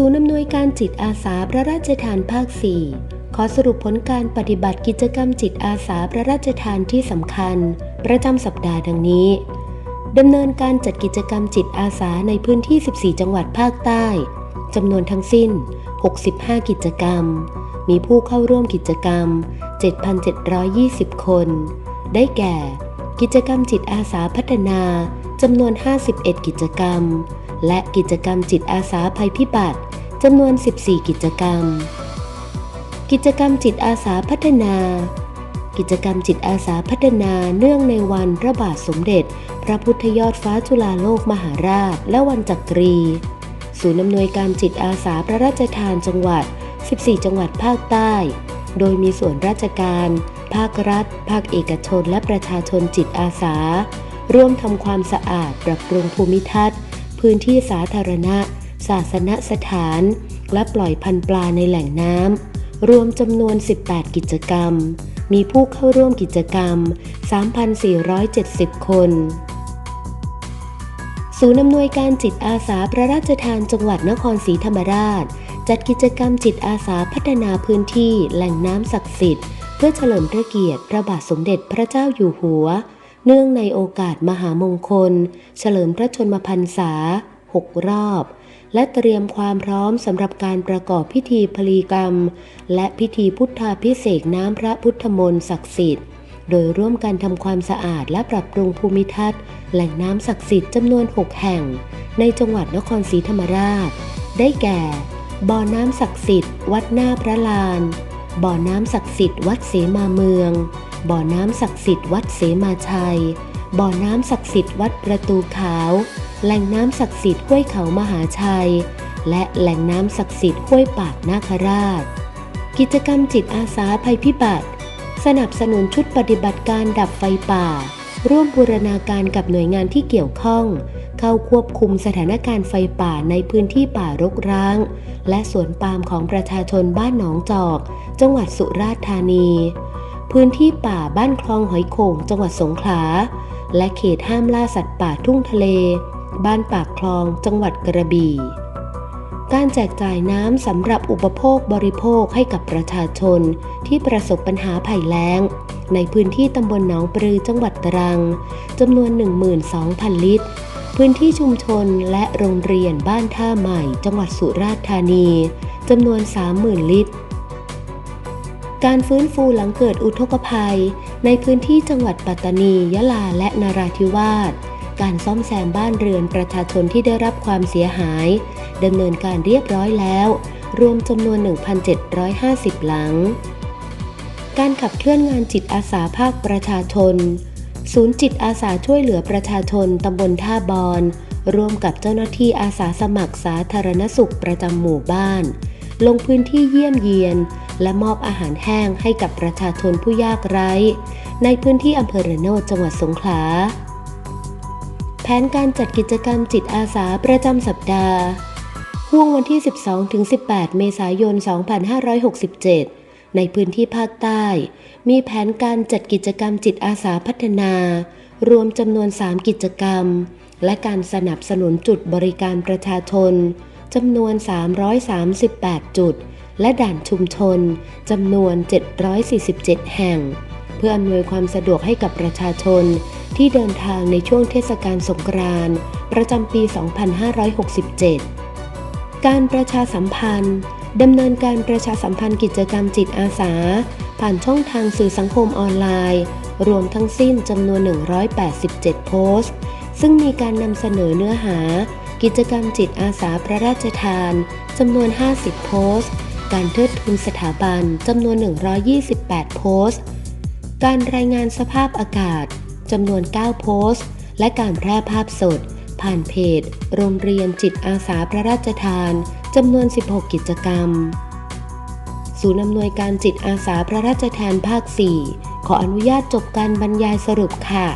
ศูนย์อำนวยการจิตอาสาพระราชทานภาค 4 ขอสรุปผลการปฏิบัติกิจกรรมจิตอาสาพระราชทานที่สำคัญ ประจำสัปดาห์ดังนี้ดำเนินการจัดกิจกรรมจิตอาสาในพื้นที่ 14 จังหวัดภาคใต้จำนวนทั้งสิ้น 65 กิจกรรม มีผู้เข้าร่วมกิจกรรม 7,720 คน ได้แก่ กิจกรรมจิตอาสาพัฒนาจำนวน 51 กิจกรรม และกิจกรรมจิตอาสาภัยพิบัติ จำนวน 14 กิจกรรม กิจกรรมจิตอาสาพัฒนา กิจกรรมจิตอาสาพัฒนาเนื่องในวันพระบาทสมเด็จ พระพุทธยอดฟ้าจุฬาโลกมหาราช และวันจักรี ศูนย์อำนวยการจิตอาสาพระราชทานจังหวัด 14 จังหวัดภาคใต้ โดยมีส่วนราชการ ภาครัฐ ภาคเอกชน และประชาชนจิตอาสา ร่วมทำความสะอาด ปรับปรุงภูมิทัศน์ พื้นที่สาธารณะ ศาสนสถาน และปล่อยพันธุ์ปลาในแหล่งน้ำรวมจำนวน 18 กิจกรรม มีผู้เข้าร่วมกิจกรรม 3,470 คน ศูนย์อำนวยการจิตอาสาพระราชทานจังหวัดนครศรีธรรมราช จัดกิจกรรมจิตอาสาพัฒนาพื้นที่แหล่งน้ำศักดิ์สิทธิ์เพื่อเฉลิมพระเกียรติพระบาทสมเด็จพระเจ้าอยู่หัว เนื่องในโอกาสมหามงคล เฉลิมพระชนมพรรษา 6 รอบ และเตรียมความพร้อมสำหรับการประกอบพิธีพลีกรรม และพิธีพุทธาพิเศษน้ำพระพุทธมนต์ศักดิ์สิทธิ์ โดยร่วมกันทำความสะอาดและปรับปรุงภูมิทัศน์ แหล่งน้ำศักดิ์สิทธิ์จำนวน 6 แห่ง ในจังหวัดนครศรีธรรมราช ได้แก่ บ่อน้ำศักดิ์สิทธิ์ วัดหน้าพระลาน บ่อน้ำศักดิ์สิทธิ์วัดเสมาเมือง บ่อน้ำศักดิ์สิทธิ์วัดเสมาชัย บ่อน้ำศักดิ์สิทธิ์วัดประตูขาว แหล่งน้ำศักดิ์สิทธิ์ห้วยเขามหาชัย และแหล่งน้ำศักดิ์สิทธิ์ห้วยปากนาคราช กิจกรรมจิตอาสาภัยพิบัติ สนับสนุนชุดปฏิบัติการดับไฟป่า ร่วมบูรณาการกับหน่วยงานที่เกี่ยวข้อง เข้าควบคุมสถานการณ์ไฟป่าในพื้นที่ป่ารกร้าง และสวนปาล์มของประชาชนบ้านหนองจอก จังหวัดสุราษฎร์ธานี พื้นที่ป่าบ้านคลองหอยโข่งจังหวัดสงขลา และเขตห้ามล่าสัตว์ป่าทุ่งทะเล บ้านปากคลองจังหวัดกระบี่ การแจกจ่ายน้ำสำหรับอุปโภคบริโภคให้กับประชาชนที่ประสบปัญหาภัยแล้ง ในพื้นที่ตำบลหนองปลือจังหวัดตรังจำนวน 12,000 ลิตร พื้นที่ชุมชนและโรงเรียนบ้านท่าใหม่ จังหวัดสุราษฎร์ธานีจำนวน 30,000 ลิตร การฟื้นฟูหลังเกิดอุทกภัย ในพื้นที่จังหวัดปัตตานี ยะลา และนราธิวาส การซ่อมแซมบ้านเรือนประชาชนที่ได้รับความเสียหายดำเนินการเรียบร้อยแล้ว รวมจำนวน 1,750 หลัง การขับเคลื่อนงานจิตอาสาภาคประชาชน ศูนย์จิตอาสาช่วยเหลือประชาชนตำบลท่าบอนร่วมกับเจ้าหน้าที่อาสาสมัครสาธารณสุขประจำหมู่บ้าน ลงพื้นที่เยี่ยมเยียน และมอบอาหารแห้งให้กับประชาชนผู้ยากไร้ ในพื้นที่อำเภอระโนดจังหวัดสงขลา แผนการจัดกิจกรรมจิตอาสาประจำสัปดาห์ห่วงวันที่ 12-18 เมษายน 2567 ในพื้นที่ภาคใต้ มีแผนการจัดกิจกรรมจิตอาสาพัฒนา รวมจำนวน 3 กิจกรรม และการสนับสนุนจุดบริการประชาชน จำนวน 338 จุด และด่านชุมชนจำนวน 747 แห่ง เพื่ออำนวยความสะดวกให้กับประชาชนที่เดินทางในช่วงเทศกาลสงกรานต์ประจำปี 2567 การประชาสัมพันธ์ดำเนินการประชาสัมพันธ์กิจกรรมจิตอาสา ผ่านช่องทางสื่อสังคมออนไลน์ รวมทั้งสิ้นจำนวน 187 โพสต์ ซึ่งมีการนำเสนอเนื้อหา กิจกรรมจิตอาสาพระราชทานจำนวน 50 โพสต์ การเทิดทูนสถาบันจำนวน 128 โพสต์ การรายงานสภาพอากาศจำนวน 9 โพสต์ และการแพร่ภาพสด ผ่านเพจ โรงเรียนจิตอาสาพระราชทานจำนวน 16 กิจกรรม ศูนย์อำนวยการจิตอาสาพระราชทานภาค 4 ขออนุญาตจบการบรรยายสรุปค่ะ